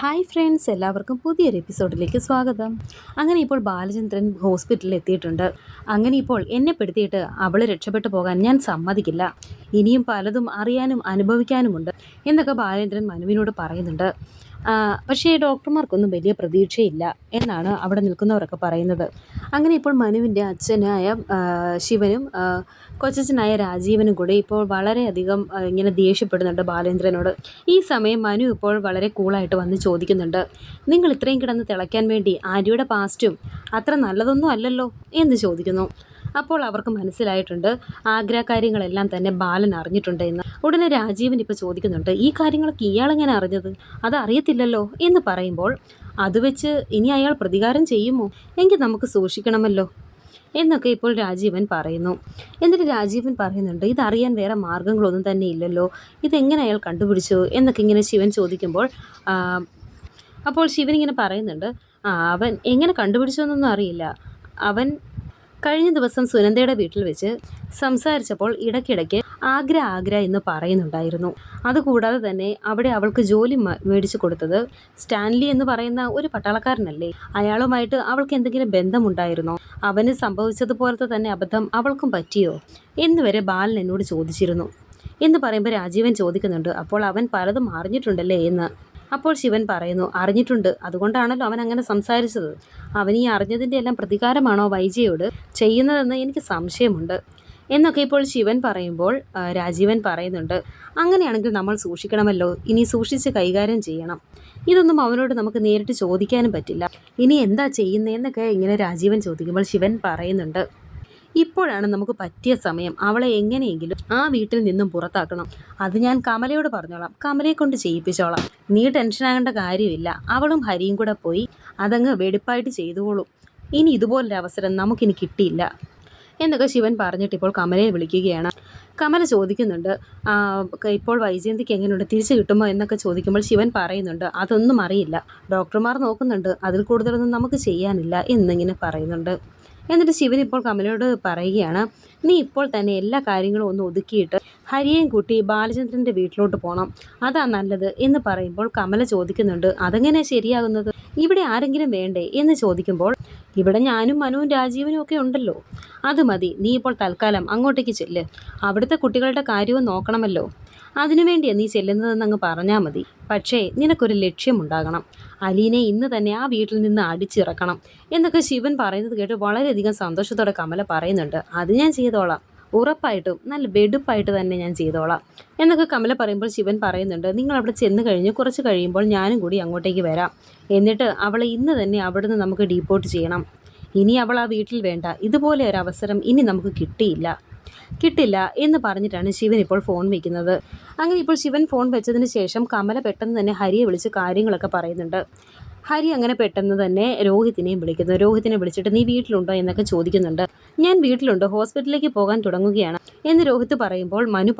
Hi friends എല്ലാവർക്കും പുതിയൊരു എപ്പിസോഡിലേക്ക് സ്വാഗതം. അങ്ങനെ ഇപ്പോൾ ബാലചന്ദ്രൻ ഹോസ്പിറ്റലിൽ എത്തിയിട്ടുണ്ട്. അങ്ങനെ ഇപ്പോൾ എന്നെ പെടുത്തിയിട്ട് അവൾ രക്ഷപ്പെട്ടു പോകാൻ ഞാൻ സമ്മതിക്കില്ല. ഇനിയും പലതും അറിയാനും അനുഭവിക്കാനുമുണ്ട് എന്നൊക്കെ ബാലചന്ദ്രൻ മനുവിനോട് പറയുന്നുണ്ട്. പക്ഷേ ഡോക്ടർമാർക്കൊന്നും വലിയ പ്രതീക്ഷയില്ല എന്നാണ് അവിടെ നിൽക്കുന്നവരൊക്കെ പറയുന്നത്. അങ്ങനെ ഇപ്പോൾ മനുവിന്റെ അച്ഛനായ ശിവനും കൊച്ചച്ഛനായ രാജീവനും കൂടെ ഇപ്പോൾ വളരെയധികം ഇങ്ങനെ ദേഷ്യപ്പെടുന്നുണ്ട് ബാലേന്ദ്രനോട്. ഈ സമയം മനു ഇപ്പോൾ വളരെ കൂളായിട്ട് വന്ന് ചോദിക്കുന്നുണ്ട്. നിങ്ങൾ ഇത്രയും കിടന്ന് തിളയ്ക്കാൻ വേണ്ടി ആര്യയുടെ പാസ്റ്റും അത്ര നല്ലതൊന്നും അല്ലല്ലോ? എന്ന് ചോദിക്കുന്നു. അപ്പോൾ അവർക്ക് മനസ്സിലായിട്ടുണ്ട് ആഗ്രഹ കാര്യങ്ങളെല്ലാം തന്നെ ബാലൻ അറിഞ്ഞിട്ടുണ്ട് എന്ന്. ഉടനെ രാജീവൻ ഇപ്പോൾ ചോദിക്കുന്നുണ്ട് ഈ കാര്യങ്ങളൊക്കെ ഇയാളെങ്ങനെ അറിഞ്ഞത്? അത് അറിയത്തില്ലല്ലോ? എന്ന് പറയുമ്പോൾ അത് വെച്ച് ഇനി അയാൾ പ്രതികാരം ചെയ്യുമോ? എങ്കിൽ നമുക്ക് സൂക്ഷിക്കണമല്ലോ. എന്നൊക്കെ ഇപ്പോൾ രാജീവൻ പറയുന്നു. എന്നിട്ട് രാജീവൻ പറയുന്നുണ്ട് ഇതറിയാൻ വേറെ മാർഗങ്ങളൊന്നും തന്നെ ഇല്ലല്ലോ. ഇതെങ്ങനെ അയാൾ കണ്ടുപിടിച്ചു? എന്നൊക്കെ ഇങ്ങനെ ശിവൻ ചോദിക്കുമ്പോൾ അപ്പോൾ ശിവൻ ഇങ്ങനെ പറയുന്നുണ്ട് അവൻ എങ്ങനെ കണ്ടുപിടിച്ചു എന്നൊന്നും അറിയില്ല. അവൻ കഴിഞ്ഞ ദിവസം സുനന്ദയുടെ വീട്ടിൽ വെച്ച് സംസാരിച്ചപ്പോൾ ഇടയ്ക്കിടയ്ക്ക് ആഗ്ര ആഗ്ര എന്ന് പറയുന്നുണ്ടായിരുന്നു. അതുകൂടാതെ തന്നെ അവിടെ അവൾക്ക് ജോലി മേടിച്ചു കൊടുത്തത് സ്റ്റാൻലി എന്ന് പറയുന്ന ഒരു പട്ടാളക്കാരനല്ലേ. അയാളുമായിട്ട് അവൾക്ക് എന്തെങ്കിലും ബന്ധമുണ്ടായിരുന്നോ? അവന് സംഭവിച്ചതുപോലത്തെ തന്നെ അബദ്ധം അവൾക്കും പറ്റിയോ? എന്ന് വരെ ബാലൻ എന്നോട് ചോദിച്ചിരുന്നു. എന്ന് പറയുമ്പോൾ രാജീവൻ ചോദിക്കുന്നുണ്ട് അപ്പോൾ അവൻ പലതും അറിഞ്ഞിട്ടുണ്ടല്ലേ എന്ന്. അപ്പോൾ ശിവൻ പറയുന്നു അറിഞ്ഞിട്ടുണ്ട്. അതുകൊണ്ടാണല്ലോ അവൻ അങ്ങനെ സംസാരിച്ചത്. അവൻ ഈ അറിഞ്ഞതിന്റെ എല്ലാം പ്രതികാരമാണോ വൈജയോട്? ചെയ്യുന്നതെന്ന് എനിക്ക് സംശയമുണ്ട്. എന്നൊക്കെ ഇപ്പോൾ ശിവൻ പറയുമ്പോൾ രാജീവൻ പറയുന്നുണ്ട് അങ്ങനെയാണെങ്കിൽ നമ്മൾ സൂക്ഷിക്കണമല്ലോ. ഇനി സൂക്ഷിച്ച് കൈകാര്യം ചെയ്യണം. ഇതൊന്നും അവനോട് നമുക്ക് നേരിട്ട് ചോദിക്കാനും പറ്റില്ല. ഇനി എന്താ ചെയ്യുന്നതെന്നൊക്കെ ഇങ്ങനെ രാജീവൻ ചോദിക്കുമ്പോൾ ശിവൻ പറയുന്നുണ്ട്. ഇപ്പോഴാണ് നമുക്ക് പറ്റിയ സമയം. അവളെ എങ്ങനെയെങ്കിലും ആ വീട്ടിൽ നിന്നും പുറത്താക്കണം. അത് ഞാൻ കമലയോട് പറഞ്ഞോളാം. കമലയെ കൊണ്ട് ചെയ്യിപ്പിച്ചോളാം. നീ ടെൻഷനാകേണ്ട കാര്യമില്ല. അവളും ഹരിയും കൂടെ പോയി അതങ്ങ് വെടിപ്പായിട്ട് ചെയ്തുകൊള്ളും ഇനി ഇതുപോലൊരു അവസരം നമുക്കിനി കിട്ടിയില്ല. എന്നൊക്കെ ശിവൻ പറഞ്ഞിട്ട് ഇപ്പോൾ കമലയെ വിളിക്കുകയാണ്. കമല ചോദിക്കുന്നുണ്ട് ഇപ്പോൾ വൈജയന്തിക്ക് എങ്ങനെയുണ്ട്? തിരിച്ചു കിട്ടുമോ? എന്നൊക്കെ ചോദിക്കുമ്പോൾ ശിവൻ പറയുന്നുണ്ട് അതൊന്നും അറിയില്ല. ഡോക്ടർമാർ നോക്കുന്നുണ്ട്. അതിൽ കൂടുതലൊന്നും നമുക്ക് ചെയ്യാനില്ല എന്നിങ്ങനെ പറയുന്നുണ്ട്. എന്നിട്ട് ശിവൻ ഇപ്പോൾ കമലയോട് പറയുകയാണ് നീ ഇപ്പോൾ തന്നെ എല്ലാ കാര്യങ്ങളും ഒന്ന് ഒതുക്കിയിട്ട് ഹരിയേയും കൂട്ടി ബാലചന്ദ്രന്റെ വീട്ടിലോട്ട് പോകണം അതാ നല്ലത് എന്ന് പറയുമ്പോൾ കമല ചോദിക്കുന്നുണ്ട് അതെങ്ങനെ ശരിയാകുന്നത്? ഇവിടെ ആരെങ്കിലും വേണ്ടേ? എന്ന് ചോദിക്കുമ്പോൾ ഇവിടെ ഞാനും മനുവും രാജീവനും ഒക്കെ ഉണ്ടല്ലോ. അത് മതി നീ ഇപ്പോൾ തൽക്കാലം അങ്ങോട്ടേക്ക് ചെല്ല്. അവിടുത്തെ കുട്ടികളുടെ കാര്യവും നോക്കണമല്ലോ. അതിനുവേണ്ടിയാണ് നീ ചെല്ലുന്നതെന്ന് അങ്ങ് പറഞ്ഞാൽ മതി. പക്ഷേ നിനക്കൊരു ലക്ഷ്യമുണ്ടാകണം. അലീനെ ഇന്ന് തന്നെ ആ വീട്ടിൽ നിന്ന് അടിച്ചിറക്കണം. എന്നൊക്കെ ശിവൻ പറയുന്നത് കേട്ട് വളരെയധികം സന്തോഷത്തോടെ കമല പറയുന്നുണ്ട്. അത് ഞാൻ ചെയ്തോളാം. ഉറപ്പായിട്ടും നല്ല വെടുപ്പായിട്ട് തന്നെ ഞാൻ ചെയ്തോളാം. എന്നൊക്കെ കമല പറയുമ്പോൾ ശിവൻ പറയുന്നുണ്ട് നിങ്ങൾ അവിടെ ചെന്ന് കഴിഞ്ഞ് കുറച്ച് കഴിയുമ്പോൾ ഞാനും കൂടി അങ്ങോട്ടേക്ക് വരാം. എന്നിട്ട് അവളെ ഇന്ന് തന്നെ അവിടുന്ന് നമുക്ക് ഡീപ്പോർട്ട് ചെയ്യണം. ഇനി അവൾ ആ വീട്ടിൽ വേണ്ട. ഇതുപോലെ ഒരു അവസരം ഇനി നമുക്ക് കിട്ടിയില്ല. കിട്ടില്ല എന്ന് പറഞ്ഞിട്ടാണ് ശിവൻ ഇപ്പോൾ ഫോൺ വയ്ക്കുന്നത് അങ്ങനെ ഇപ്പോൾ ശിവൻ ഫോൺ വെച്ചതിന് ശേഷം കമല പെട്ടെന്ന് തന്നെ ഹരിയെ വിളിച്ച് കാര്യങ്ങളൊക്കെ പറയുന്നുണ്ട്. ഹരി അങ്ങനെ പെട്ടെന്ന് തന്നെ രോഹിത്തിനെയും വിളിക്കുന്നു. രോഹിത്തിനെ വിളിച്ചിട്ട് നീ വീട്ടിലുണ്ടോ? എന്നൊക്കെ ചോദിക്കുന്നുണ്ട്. ഞാൻ വീട്ടിലുണ്ട്. ഹോസ്പിറ്റലിലേക്ക് പോകാൻ തുടങ്ങുകയാണ്. എന്ന് രോഹിത്ത് പറയുമ്പോൾ മനു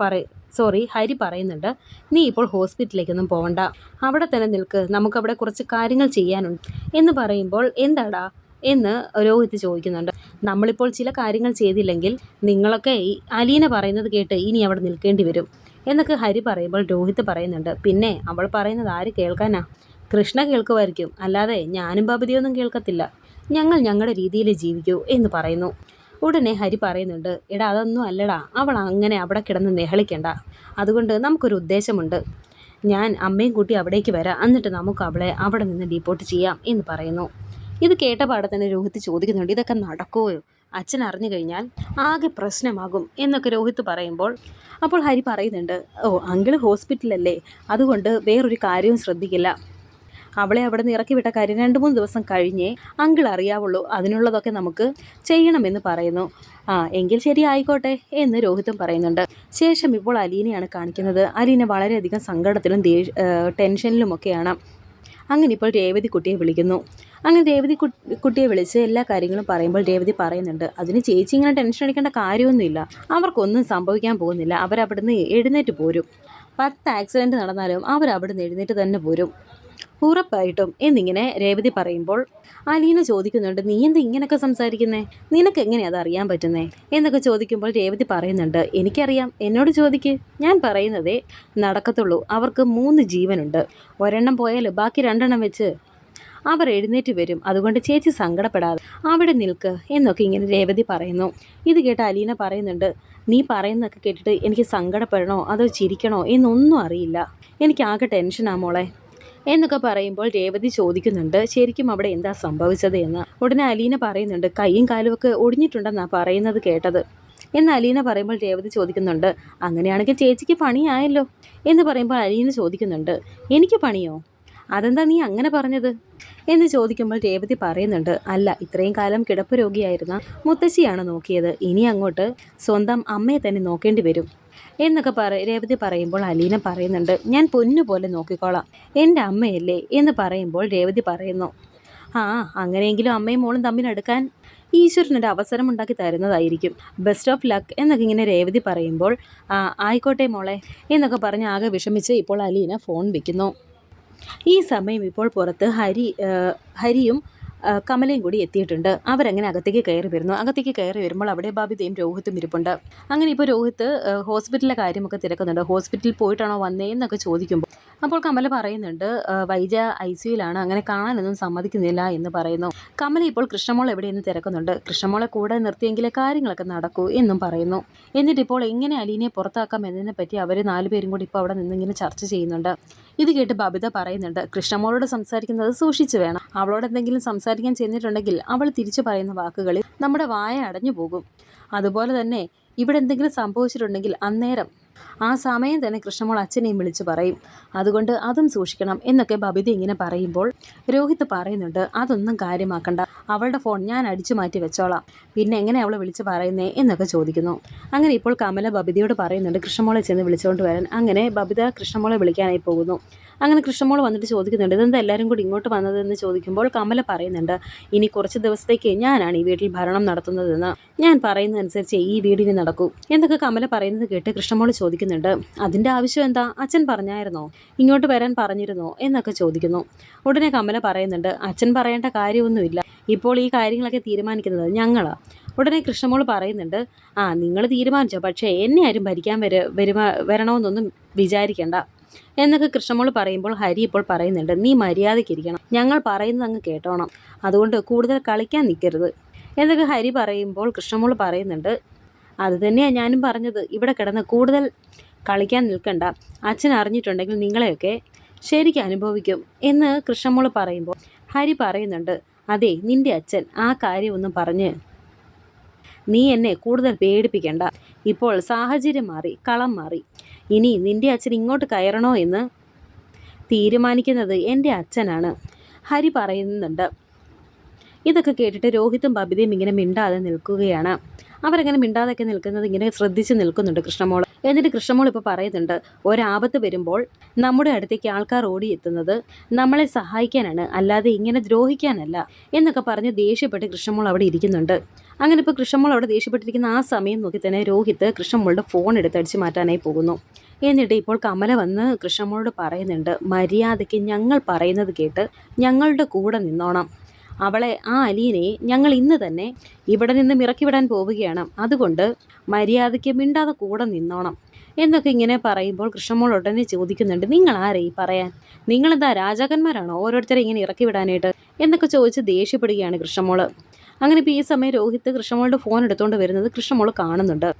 പറ സോറി ഹരി പറയുന്നുണ്ട് നീ ഇപ്പോൾ ഹോസ്പിറ്റലിലേക്കൊന്നും പോകണ്ട അവിടെ തന്നെ നിൽക്ക്. നമുക്കവിടെ കുറച്ച് കാര്യങ്ങൾ ചെയ്യാനുണ്ട്. എന്ന് പറയുമ്പോൾ എന്താടാ? എന്ന് രോഹിത് ചോദിക്കുന്നുണ്ട്. നമ്മളിപ്പോൾ ചില കാര്യങ്ങൾ ചെയ്തില്ലെങ്കിൽ നിങ്ങളൊക്കെ ഈ അലീന പറയുന്നത് കേട്ട് ഇനി അവിടെ നിൽക്കേണ്ടി വരും. എന്നൊക്കെ ഹരി പറയുമ്പോൾ രോഹിത് പറയുന്നുണ്ട്. പിന്നെ അവൾ പറയുന്നത് ആര് കേൾക്കാനാ? കൃഷ്ണ കേൾക്കുമായിരിക്കും. അല്ലാതെ ഞാനും ബബിതിയൊന്നും കേൾക്കത്തില്ല. ഞങ്ങൾ ഞങ്ങളുടെ രീതിയിൽ ജീവിക്കൂ എന്ന് പറയുന്നു. ഉടനെ ഹരി പറയുന്നുണ്ട് എടാ അതൊന്നും അല്ലടാ. അവൾ അങ്ങനെ അവിടെ കിടന്ന് നെഹളിക്കണ്ട. അതുകൊണ്ട് നമുക്കൊരു ഉദ്ദേശമുണ്ട്. ഞാൻ അമ്മയും കൂട്ടി അവിടേക്ക് വരാം. എന്നിട്ട് നമുക്ക് അവളെ അവിടെ നിന്ന് ഡീപ്പോർട്ട് ചെയ്യാം എന്ന് പറയുന്നു. ഇത് കേട്ട പാടെ തന്നെ രോഹിത് ചോദിക്കുന്നുണ്ട് ഇതൊക്കെ നടക്കുമോ അച്ഛൻ അറിഞ്ഞു കഴിഞ്ഞാൽ ആകെ പ്രശ്നമാകും എന്നൊക്കെ രോഹിത് പറയുമ്പോൾ അപ്പോൾ ഹരി പറയുന്നുണ്ട് ഓ അങ്കിൾ ഹോസ്പിറ്റലല്ലേ? അതുകൊണ്ട് വേറൊരു കാര്യവും ശ്രദ്ധിക്കില്ല. അവളെ അവിടെ നിന്ന് ഇറക്കി വിട്ട കാര്യം രണ്ട് മൂന്ന് ദിവസം കഴിഞ്ഞേ അങ്കിൾ അറിയാവുള്ളൂ. അതിനുള്ളതൊക്കെ നമുക്ക് ചെയ്യണമെന്ന് പറയുന്നു. ആ എങ്കിൽ ശരി ആയിക്കോട്ടെ എന്ന് രോഹിതും പറയുന്നുണ്ട്. ശേഷം ഇപ്പോൾ അലീനയാണ് കാണിക്കുന്നത്. അലീന വളരെയധികം സങ്കടത്തിലും ദേഷ്യ ടെൻഷനിലുമൊക്കെയാണ്. അങ്ങനെ ഇപ്പോൾ രേവതി കുട്ടിയെ വിളിക്കുന്നു. അങ്ങനെ രേവതി കുട്ടിയെ വിളിച്ച് എല്ലാ കാര്യങ്ങളും പറയുമ്പോൾ രേവതി പറയുന്നുണ്ട്. അതിന് ചേച്ചി ഇങ്ങനെ ടെൻഷൻ അടിക്കേണ്ട കാര്യമൊന്നുമില്ല. അവർക്കൊന്നും സംഭവിക്കാൻ പോകുന്നില്ല. അവരവിടുന്ന് എഴുന്നേറ്റ് പോരും. പത്ത് ആക്സിഡന്റ് നടന്നാലും അവരവിടുന്ന് എഴുന്നേറ്റ് തന്നെ പോരും. ഉറപ്പായിട്ടും എന്നിങ്ങനെ രേവതി പറയുമ്പോൾ അലീന ചോദിക്കുന്നുണ്ട് നീ എന്ത് ഇങ്ങനെയൊക്കെ സംസാരിക്കുന്നേ? നിനക്ക് എങ്ങനെയാ അത് അറിയാൻ പറ്റുന്നേ? എന്നൊക്കെ ചോദിക്കുമ്പോൾ രേവതി പറയുന്നുണ്ട് എനിക്കറിയാം എന്നോട് ചോദിക്ക്. ഞാൻ പറയുന്നതേ നടക്കത്തുള്ളൂ. അവർക്ക് മൂന്ന് ജീവനുണ്ട്. ഒരെണ്ണം പോയാൽ ബാക്കി രണ്ടെണ്ണം വെച്ച് അവർ എഴുന്നേറ്റ് വരും. അതുകൊണ്ട് ചേച്ചി സങ്കടപ്പെടാതെ അവിടെ നിൽക്ക് എന്നൊക്കെ ഇങ്ങനെ രേവതി പറയുന്നു. ഇത് കേട്ട് അലീന പറയുന്നുണ്ട് നീ പറയുന്നതൊക്കെ കേട്ടിട്ട് എനിക്ക് സങ്കടപ്പെടണോ? അതോ ചിരിക്കണോ? എന്നൊന്നും അറിയില്ല. എനിക്കാകെ ടെൻഷനാ മോളെ. എന്നൊക്കെ പറയുമ്പോൾ രേവതി ചോദിക്കുന്നുണ്ട് ശരിക്കും അവിടെ എന്താ സംഭവിച്ചത്? എന്ന്. ഉടനെ അലീന പറയുന്നുണ്ട് കൈയും കാലും ഒക്കെ ഒടിഞ്ഞിട്ടുണ്ടെന്നാണ് പറയുന്നത് കേട്ടത്. എന്ന് അലീന പറയുമ്പോൾ രേവതി ചോദിക്കുന്നുണ്ട് അങ്ങനെയാണെങ്കിൽ ചേച്ചിക്ക് പണിയായല്ലോ? എന്ന് പറയുമ്പോൾ അലീന ചോദിക്കുന്നുണ്ട് എനിക്ക് പണിയോ? അതെന്താ നീ അങ്ങനെ പറഞ്ഞത്? എന്ന് ചോദിക്കുമ്പോൾ രേവതി പറയുന്നുണ്ട് അല്ല ഇത്രയും കാലം കിടപ്പ് രോഗിയായിരുന്ന മുത്തശ്ശിയാണ് നോക്കിയത്. ഇനി അങ്ങോട്ട് സ്വന്തം അമ്മയെ തന്നെ നോക്കേണ്ടി വരും. എന്നൊക്കെ പറ രേവതി പറയുമ്പോൾ അലീന പറയുന്നുണ്ട് ഞാൻ പൊന്നു പോലെ നോക്കിക്കോളാം. എന്റെ അമ്മയല്ലേ? എന്ന് പറയുമ്പോൾ രേവതി പറയുന്നു ആ അങ്ങനെയെങ്കിലും അമ്മയും മോളും തമ്മിൽ അടുക്കാൻ ഈശ്വരനൊരു അവസരം ഉണ്ടാക്കി തരുന്നതായിരിക്കും. ബെസ്റ്റ് ഓഫ് ലക്ക് എന്നൊക്കെ ഇങ്ങനെ രേവതി പറയുമ്പോൾ ആയിക്കോട്ടെ മോളെ എന്നൊക്കെ പറഞ്ഞ് ആകെ വിഷമിച്ച് ഇപ്പോൾ അലീന ഫോൺ വെക്കുന്നു. ഈ സമയം ഇപ്പോൾ പുറത്ത് ഹരി ഹരിയും കമലയും കൂടി എത്തിയിട്ടുണ്ട്. അവരങ്ങനെ അകത്തേക്ക് കയറി വരുന്നു. അകത്തേക്ക് കയറി വരുമ്പോൾ അവിടെ ബാബിതയും രോഹിത്തും ഇരിപ്പുണ്ട്. അങ്ങനെ ഇപ്പോൾ രോഹിത്ത് ഹോസ്പിറ്റലിലെ കാര്യമൊക്കെ തിരക്കുന്നുണ്ട്. ഹോസ്പിറ്റലിൽ പോയിട്ടാണോ വന്നേ എന്നൊക്കെ ചോദിക്കുമ്പോൾ അപ്പോൾ കമൽ പറയുന്നുണ്ട് വൈജ ഐ സിയുലാണ് അങ്ങനെ കാണാനൊന്നും സമ്മതിക്കുന്നില്ല എന്ന് പറയുന്നു. കമൽ ഇപ്പോൾ കൃഷ്ണമോൾ എവിടെയെന്ന് തിരക്കുന്നുണ്ട്. കൃഷ്ണമോളെ കൂടെ നിർത്തിയെങ്കിലേ കാര്യങ്ങളൊക്കെ നടക്കൂ എന്നും പറയുന്നു. എന്നിട്ട് ഇപ്പോൾ എങ്ങനെ അലീനെ പുറത്താക്കാം എന്നതിനെ പറ്റി അവർ നാലുപേരും കൂടി ഇപ്പോൾ അവിടെ നിന്നിങ്ങനെ ചർച്ച ചെയ്യുന്നുണ്ട്. ഇത് കേട്ട് ബബിത പറയുന്നുണ്ട് കൃഷ്ണമോളോട് സംസാരിക്കുന്നത് സൂക്ഷിച്ചു വേണം. അവളോട് എന്തെങ്കിലും സംസാരിക്കാൻ ചെന്നിട്ടുണ്ടെങ്കിൽ അവൾ തിരിച്ചു പറയുന്ന വാക്കുകളിൽ നമ്മുടെ വായ അടഞ്ഞു പോകും. അതുപോലെ തന്നെ ഇവിടെ എന്തെങ്കിലും സംഭവിച്ചിട്ടുണ്ടെങ്കിൽ അന്നേരം ആ സമയം തന്നെ കൃഷ്ണമോൾ അച്ഛനെയും വിളിച്ച് പറയും. അതുകൊണ്ട് അതും സൂക്ഷിക്കണം എന്നൊക്കെ ബബിത ഇങ്ങനെ പറയുമ്പോൾ രോഹിത് പറയുന്നുണ്ട് അതൊന്നും കാര്യമാക്കണ്ട. അവളുടെ ഫോൺ ഞാൻ അടിച്ചു മാറ്റി വെച്ചോളാം. പിന്നെ എങ്ങനെ അവളെ വിളിച്ച് പറയുന്നേ? എന്നൊക്കെ ചോദിക്കുന്നു. അങ്ങനെ ഇപ്പോൾ കമല ബബിതയോട് പറയുന്നുണ്ട് കൃഷ്ണമോളെ ചെന്ന് വിളിച്ചുകൊണ്ട് വരാൻ. അങ്ങനെ ബബിത കൃഷ്ണമോളെ വിളിക്കാനായി പോകുന്നു. അങ്ങനെ കൃഷ്ണമോൾ വന്നിട്ട് ചോദിക്കുന്നുണ്ട് ഇതെന്താ എല്ലാവരും കൂടി ഇങ്ങോട്ട് വന്നതെന്ന്? ചോദിക്കുമ്പോൾ കമല പറയുന്നുണ്ട് ഇനി കുറച്ച് ദിവസത്തേക്ക് ഞാനാണ് ഈ വീട്ടിൽ ഭരണം നടത്തുന്നതെന്ന്. ഞാൻ പറയുന്നതനുസരിച്ച് ഈ വീടിന് നടക്കൂ. എന്നൊക്കെ കമല പറയുന്നത് കേട്ട് കൃഷ്ണമോൾ ചോദിക്കുന്നുണ്ട്. അതിന്റെ ആവശ്യം എന്താ? അച്ഛൻ പറഞ്ഞായിരുന്നോ? ഇങ്ങോട്ട് വരാൻ പറഞ്ഞിരുന്നോ? എന്നൊക്കെ ചോദിക്കുന്നു. ഉടനെ കമല പറയുന്നുണ്ട് അച്ഛൻ പറയേണ്ട കാര്യമൊന്നുമില്ല. ഇപ്പോൾ ഈ കാര്യങ്ങളൊക്കെ തീരുമാനിക്കുന്നത് ഞങ്ങളാണ് ഉടനെ കൃഷ്ണമോൾ പറയുന്നുണ്ട് ആ നിങ്ങൾ തീരുമാനിച്ചോ? പക്ഷേ എന്നെ ആരും ഭരിക്കാൻ വര വരുമാ വരണമെന്നൊന്നും വിചാരിക്കേണ്ട. എന്നൊക്കെ കൃഷ്ണമോൾ പറയുമ്പോൾ ഹരി ഇപ്പോൾ പറയുന്നുണ്ട് നീ മര്യാദയ്ക്കിരിക്കണം. ഞങ്ങൾ പറയുന്നത് അങ്ങ് കേട്ടോണം. അതുകൊണ്ട് കൂടുതൽ കളിക്കാൻ നിൽക്കരുത്. എന്നൊക്കെ ഹരി പറയുമ്പോൾ കൃഷ്ണമോൾ പറയുന്നുണ്ട് അത് തന്നെയാണ് ഞാനും പറഞ്ഞത്. ഇവിടെ കിടന്ന് കൂടുതൽ കളിക്കാൻ നിൽക്കണ്ട. അച്ഛൻ അറിഞ്ഞിട്ടുണ്ടെങ്കിൽ നിങ്ങളെയൊക്കെ ശരിക്കും അനുഭവിക്കും എന്ന് കൃഷ്ണമോൾ പറയുമ്പോൾ ഹരി പറയുന്നുണ്ട് അതെ നിന്റെ അച്ഛൻ ആ കാര്യമൊന്നും പറഞ്ഞ് നീ എന്നെ കൂടുതൽ പേടിപ്പിക്കണ്ട. ഇപ്പോൾ സാഹചര്യം മാറി കളം മാറി. ഇനി നിന്റെ അച്ഛൻ ഇങ്ങോട്ട് കയറണോ എന്ന് തീരുമാനിക്കുന്നത് എന്റെ അച്ഛനാണ്. ഹരി പറയുന്നുണ്ട് ഇതൊക്കെ കേട്ടിട്ട് രോഹിത്തും ബബിതയും ഇങ്ങനെ മിണ്ടാതെ നിൽക്കുകയാണ്. അവരങ്ങനെ മിണ്ടാതൊക്കെ നിൽക്കുന്നത് ഇങ്ങനെ ശ്രദ്ധിച്ച് നിൽക്കുന്നുണ്ട് കൃഷ്ണമോൾ എന്നിട്ട് കൃഷ്ണമോൾ ഇപ്പോൾ പറയുന്നുണ്ട് ഒരാപത്ത് വരുമ്പോൾ നമ്മുടെ അടുത്തേക്ക് ആൾക്കാർ ഓടിയെത്തുന്നത് നമ്മളെ സഹായിക്കാനാണ് അല്ലാതെ ഇങ്ങനെ ദ്രോഹിക്കാനല്ല എന്നൊക്കെ പറഞ്ഞ് ദേഷ്യപ്പെട്ട് കൃഷ്ണമോൾ അവിടെ ഇരിക്കുന്നുണ്ട്. അങ്ങനെ ഇപ്പോൾ കൃഷ്ണമോൾ അവിടെ ദേഷ്യപ്പെട്ടിരിക്കുന്ന ആ സമയം നോക്കി തന്നെ രോഹിത്ത് കൃഷ്ണമോളുടെ ഫോൺ എടുത്ത് അടിച്ച് മാറ്റാനായി പോകുന്നു. എന്നിട്ട് ഇപ്പോൾ കമല വന്ന് കൃഷ്ണമോളോട് പറയുന്നുണ്ട് മര്യാദയ്ക്ക് ഞങ്ങൾ പറയുന്നത് കേട്ട് ഞങ്ങളുടെ കൂടെ നിന്നോണം. അവളെ ആ അലീനെ ഞങ്ങൾ ഇന്ന് തന്നെ ഇവിടെ നിന്നും ഇറക്കി വിടാൻ പോവുകയാണ്. അതുകൊണ്ട് മര്യാദയ്ക്ക് മിണ്ടാതെ കൂടെ നിന്നോണം. എന്നൊക്കെ ഇങ്ങനെ പറയുമ്പോൾ കൃഷ്ണമോൾ ഉടനെ ചോദിക്കുന്നുണ്ട് നിങ്ങൾ ആരെയും പറയാൻ? നിങ്ങളെന്താ രാജാക്കന്മാരാണോ ഓരോരുത്തരെ ഇങ്ങനെ ഇറക്കി വിടാനായിട്ട് എന്നൊക്കെ ചോദിച്ച് ദേഷ്യപ്പെടുകയാണ് കൃഷ്ണമോൾ. അങ്ങനെ ഇപ്പോൾ ഈ സമയം രോഹിത്ത് കൃഷ്ണമോളുടെ ഫോൺ എടുത്തുകൊണ്ട് വരുന്നത് കൃഷ്ണമോൾ കാണുന്നുണ്ട്.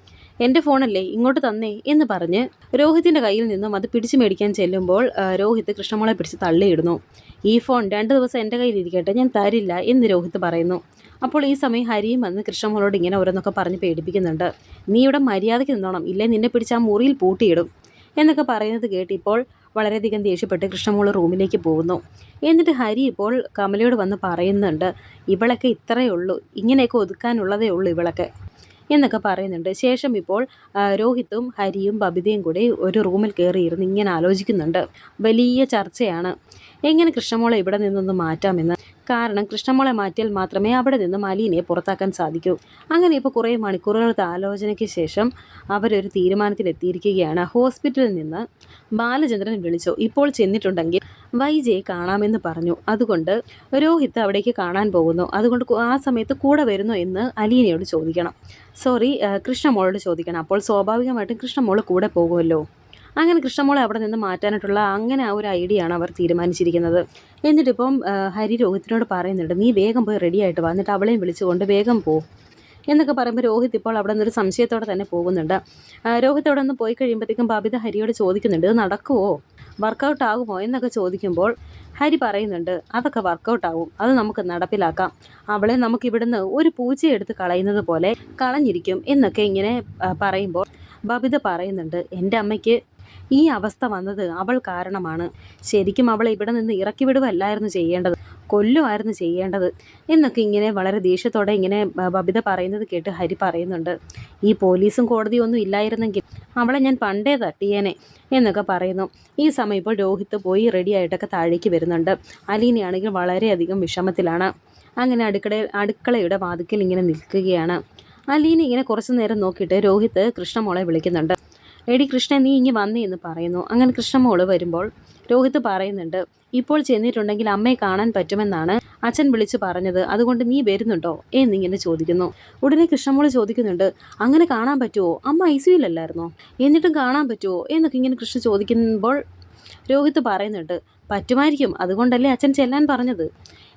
എന്റെ ഫോണല്ലേ ഇങ്ങോട്ട് തന്നേ എന്ന് പറഞ്ഞ് രോഹിത്തിന്റെ കയ്യിൽ നിന്നും അത് പിടിച്ചു മേടിക്കാൻ ചെല്ലുമ്പോൾ രോഹിത്ത് കൃഷ്ണമോളെ പിടിച്ച് തള്ളിയിടുന്നു. ഈ ഫോൺ രണ്ട് ദിവസം എന്റെ കയ്യിൽ ഇരിക്കട്ടെ ഞാൻ തരില്ല എന്ന് രോഹിത്ത് പറയുന്നു. അപ്പോൾ ഈ സമയം ഹരിയും വന്ന് കൃഷ്ണമോളോട് ഇങ്ങനെ ഓരോന്നൊക്കെ പറഞ്ഞ് പേടിപ്പിക്കുന്നുണ്ട്. നീ ഇവിടെ മര്യാദയ്ക്ക് നിന്നോണം ഇല്ലേ? നിന്നെ പിടിച്ച് ആ മുറിയിൽ പൂട്ടിയിടും എന്നൊക്കെ പറയുന്നത് കേട്ട് ഇപ്പോൾ വളരെയധികം ദേഷ്യപ്പെട്ട് കൃഷ്ണമോൾ റൂമിലേക്ക് പോകുന്നു. എന്നിട്ട് ഹരി ഇപ്പോൾ കമലയോട് വന്ന് പറയുന്നുണ്ട് ഇവളൊക്കെ ഇത്രയേ ഉള്ളൂ ഇങ്ങനെയൊക്കെ ഒതുക്കാനുള്ളതേ ഉള്ളൂ ഇവളൊക്കെ. എന്നൊക്കെ പറയുന്നുണ്ട്. ശേഷം ഇപ്പോൾ രോഹിത്തും ഹരിയും ബബിതയും കൂടി ഒരു റൂമിൽ കയറി ഇരുന്ന് ഇങ്ങനെ ആലോചിക്കുന്നുണ്ട്. വലിയ ചർച്ചയാണ്. എങ്ങനെ കൃഷ്ണമോളെ ഇവിടെ നിന്നൊന്ന് മാറ്റാമെന്ന് കാരണം കൃഷ്ണമോളെ മാറ്റിയാൽ മാത്രമേ അവിടെ നിന്ന് മാലിനിയെ പുറത്താക്കാൻ സാധിക്കൂ. അങ്ങനെ ഇപ്പോൾ കുറേ മണിക്കൂറുകളുടെ ആലോചനയ്ക്ക് ശേഷം അവരൊരു തീരുമാനത്തിലെത്തിയിരിക്കുകയാണ്. ഹോസ്പിറ്റലിൽ നിന്ന് ബാലചന്ദ്രൻ വിളിച്ചു. ഇപ്പോൾ ചെന്നിട്ടുണ്ടെങ്കിൽ വൈജയെ കാണാമെന്ന് പറഞ്ഞു. അതുകൊണ്ട് രോഹിത്ത് അവിടേക്ക് കാണാൻ പോകുന്നു. അതുകൊണ്ട് ആ സമയത്ത് കൂടെ വരുന്നു എന്ന് അലീനയോട് ചോദിക്കണം. സോറി കൃഷ്ണമോളോട് ചോദിക്കണം. അപ്പോൾ സ്വാഭാവികമായിട്ടും കൃഷ്ണമോൾ കൂടെ പോകുമല്ലോ? അങ്ങനെ കൃഷ്ണമോളെ അവിടെ നിന്ന് മാറ്റാനായിട്ടുള്ള അങ്ങനെ ആ ഒരു ഐഡിയ ആണ് അവർ തീരുമാനിച്ചിരിക്കുന്നത്. എന്നിട്ടിപ്പം ഹരി രോഹിത്തിനോട് പറയുന്നുണ്ട് നീ വേഗം പോയി റെഡി ആയിട്ട് വാ എന്നിട്ട് അവളെയും വിളിച്ചുകൊണ്ട് വേഗം പോ. എന്നൊക്കെ പറയുമ്പോൾ രോഹിത് ഇപ്പോൾ അവിടെ നിന്നൊരു സംശയത്തോടെ തന്നെ പോകുന്നുണ്ട്. രോഹിത് അവിടെ നിന്ന് പോയി കഴിയുമ്പോഴത്തേക്കും ബബിത ഹരിയോട് ചോദിക്കുന്നുണ്ട് ഇത് നടക്കുമോ വർക്കൗട്ട് ആകുമോ എന്നൊക്കെ ചോദിക്കുമ്പോൾ ഹരി പറയുന്നുണ്ട് അതൊക്കെ വർക്കൗട്ട് ആകും അത് നമുക്ക് നടപ്പിലാക്കാം. അവളെ നമുക്ക് ഇവിടുന്ന് ഒരു പൂച്ച എടുത്ത് കളയുന്നത് പോലെ കളഞ്ഞിരിക്കും എന്നൊക്കെ ഇങ്ങനെ പറയുമ്പോൾ ബബിത പറയുന്നുണ്ട് എന്റെ അമ്മയ്ക്ക് ഈ അവസ്ഥ വന്നത് അവൾ കാരണമാണ്. ശരിക്കും അവളെ ഇവിടെ നിന്ന് ഇറക്കി വിടുകയല്ലായിരുന്നു ചെയ്യേണ്ടത്. കൊല്ലുമായിരുന്നു ചെയ്യേണ്ടത് എന്നൊക്കെ ഇങ്ങനെ വളരെ ദേഷ്യത്തോടെ ഇങ്ങനെ ബബിത പറയുന്നത് കേട്ട് ഹരി പറയുന്നുണ്ട്. ഈ പോലീസും കോടതിയൊന്നും ഇല്ലായിരുന്നെങ്കിൽ അവളെ ഞാൻ പണ്ടേ തട്ടിയേനെ എന്നൊക്കെ പറയുന്നു. ഈ സമയം ഇപ്പോൾ രോഹിത്ത് പോയി റെഡി ആയിട്ടൊക്കെ താഴേക്ക് വരുന്നുണ്ട്. അലീനയാണെങ്കിൽ വളരെയധികം വിഷമത്തിലാണ്. അങ്ങനെ അടുക്കളയിൽ അടുക്കളയുടെ വാതിക്കൽ ഇങ്ങനെ നിൽക്കുകയാണ്. അലീന ഇങ്ങനെ കുറച്ചു നേരം നോക്കിയിട്ട് രോഹിത്ത് കൃഷ്ണമോളെ വിളിക്കുന്നുണ്ട്. എടി കൃഷ്ണൻ നീ ഇങ്ങി വന്നേ എന്ന് പറയുന്നു. അങ്ങനെ കൃഷ്ണമോൾ വരുമ്പോൾ രോഹിത് പറയുന്നുണ്ട് ഇപ്പോൾ ചെന്നിട്ടുണ്ടെങ്കിൽ അമ്മയെ കാണാൻ പറ്റുമെന്നാണ് അച്ഛൻ വിളിച്ചു പറഞ്ഞത്. അതുകൊണ്ട് നീ വരുന്നുണ്ടോ? എന്നിങ്ങനെ ചോദിക്കുന്നു. ഉടനെ കൃഷ്ണമോൾ ചോദിക്കുന്നുണ്ട് അങ്ങനെ കാണാൻ പറ്റുമോ അമ്മ ഐ സിയിലല്ലായിരുന്നോ എന്നിട്ടും കാണാൻ പറ്റുമോ എന്നൊക്കെ ഇങ്ങനെ കൃഷ്ണ ചോദിക്കുമ്പോൾ രോഹിത് പറയുന്നുണ്ട് പറ്റുമായിരിക്കും. അതുകൊണ്ടല്ലേ അച്ഛൻ ചെല്ലാൻ പറഞ്ഞത്?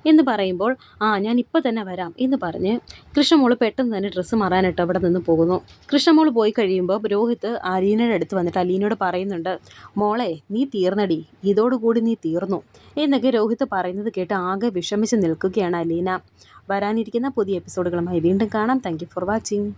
എന്ന് പറയുമ്പോൾ ആ ഞാൻ ഇപ്പോൾ തന്നെ വരാം എന്ന് പറഞ്ഞ് കൃഷ്ണമോൾ പെട്ടെന്ന് തന്നെ ഡ്രസ്സ് മാറാനായിട്ട് അവിടെ നിന്ന് പോകുന്നു. കൃഷ്ണമോൾ പോയി കഴിയുമ്പോൾ രോഹിത് അലീനയുടെ അടുത്ത് വന്നിട്ട് അലീനയോട് പറയുന്നുണ്ട് മോളെ നീ തീർന്നടി. ഇതോടുകൂടി നീ തീർന്നു. എന്നൊക്കെ രോഹിത് പറയുന്നത് കേട്ട് ആകെ വിഷമിച്ച് നിൽക്കുകയാണ് അലീന. വരാനിരിക്കുന്ന പുതിയ എപ്പിസോഡുകളുമായി വീണ്ടും കാണാം. Thank for watching